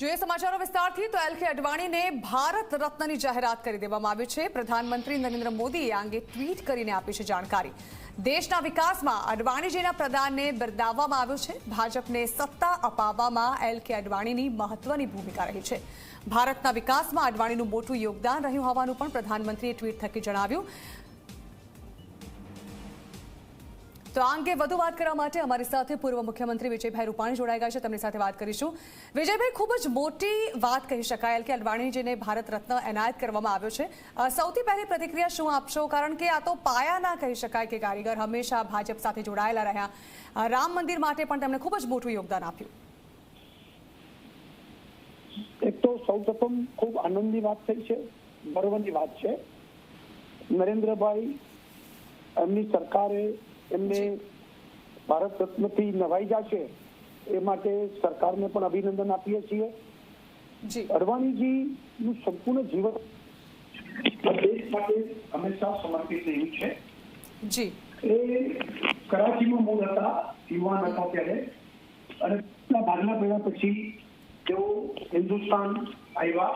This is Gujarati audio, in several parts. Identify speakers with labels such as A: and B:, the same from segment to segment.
A: જોઈએ સમાચારો વિસ્તારથી, તો એલ કે અડવાણીને ભારત રત્નની જાહેરાત કરી દેવામાં આવી છે. પ્રધાનમંત્રી નરેન્દ્ર મોદીએ આ અંગે ટ્વીટ કરીને આપી છે જાણકારી. દેશના વિકાસમાં અડવાણીજીના પ્રદાનને બિરદાવવામાં આવ્યું છે. ભાજપને સત્તા અપાવવામાં એલ કે અડવાણીની મહત્વની ભૂમિકા રહી છે. ભારતના વિકાસમાં અડવાણીનું મોટું યોગદાન રહ્યું હોવાનું પણ પ્રધાનમંત્રીએ ટ્વીટ થકી જણાવ્યું. તો આ અંગે વધુ વાત કરવા માટે અમારી સાથે પૂર્વ મુખ્યમંત્રી વિજયભાઈ રૂપાણી જોડાઈ ગયા છે. તેમની સાથે વાત કરીશું. વિજયભાઈ, ખૂબ જ મોટી વાત કહી શકાય કે અડવાણીજીને ભારત રત્ન એનાયત કરવામાં આવ્યો છે. સૌથી પહેલી પ્રતિક્રિયા શું આપશો? કારણ કે આ તો પાયા ના કહી શકાય કે કારીગર હંમેશા ભાજપ સાથે જોડાયેલા રહ્યા. રામ મંદિર માટે પણ તેમણે ખૂબ જ મોટું યોગદાન આપ્યું.
B: એક તો સૌ પ્રથમ ખૂબ આનંદની વાત થઈ છે. ગર્વની વાત છે. નરેન્દ્રભાઈ, એમની સરકારે એમને ભારત રત્નથી નવાઈ જશે એ માટે સરકારને પણ અભિનંદન આપીએ છીએ. અડવાણીજીનું સંપૂર્ણ જીવન દેશ માટે હંમેશા સમર્પિત રહ્યું છે.
A: જી.
B: એ કરાચીમાં મૂળ હતા યુવાન હતા ત્યારે. અને ભાગલા પડ્યા પછી તેઓ હિન્દુસ્તાન આવ્યા.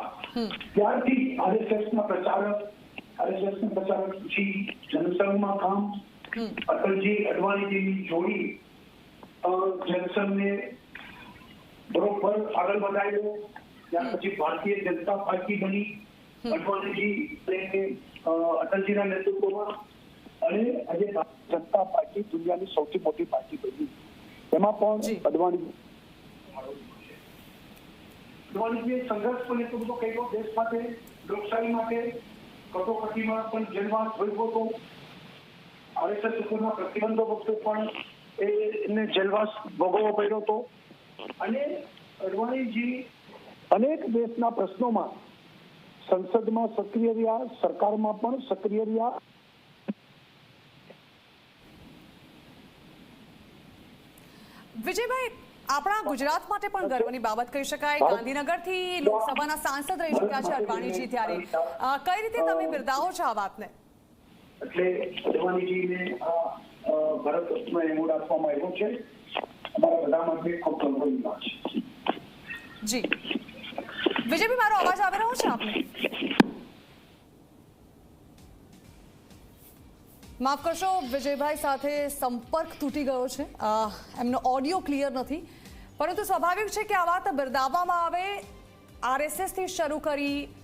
B: ત્યારથી આરએસએસ ના પ્રચારક આરએસએસ ના પ્રચારક પછી જનસંઘમાં કામ અટલજી અડવાણીજીની જોડી અ, બરોબર આગળ વધાર્યો ત્યાર પછી ભારતીય જનતા પાર્ટી બની. અડવાણીજી અને અટલજીના નેતૃત્વમાં અને આજે જનતા પાર્ટી દુનિયાની સૌથી મોટી પાર્ટી બની. એમાં પણ અડવાણી અડવાણીજીએ સંઘર્ષ પણ એટલો બધો કર્યો દેશ માટે લોકશાહી માટે કટોકટીમાં પણ જન્મ ભોગવ્યો હતો. આરએસએસ ઉપરના પ્રતિબંધો વખતે પણ એને જેલવાસ ભોગવવો પડ્યો હતો. અને અડવાણીજી અનેક દેશના પ્રશ્નોમાં સંસદમાં સક્રિય રહ્યા સરકારમાં પણ સક્રિય રહ્યા.
A: વિજયભાઈ આપણા ગુજરાત માટે પણ ગર્વની બાબત કહી શકાય. ગાંધીનગરથી લોકસભાના સાંસદ રહી ચૂક્યા છે અડવાણીજી ત્યારે. કઈ રીતે તમે બિરદાવો છો આ વાતને?
B: એટલે અડવાણીજીને આ ભારત રત્ન એવોર્ડ આપવામાં આવ્યો છે. અમારા બધા માટે ખૂબ ગૌરવની છે.
A: જી. વિજયભાઈ, મારો અવાજ આવી રહ્યો છે આપને? માફ કરશો, વિજયભાઈ સાથે સંપર્ક તૂટી ગયો છે. એમનો ઓડિયો ક્લિયર નથી. પરંતુ સ્વાભાવિક છે કે આ વાત બિરદાવવામાં આવે. આરએસએસથી શરૂ કરી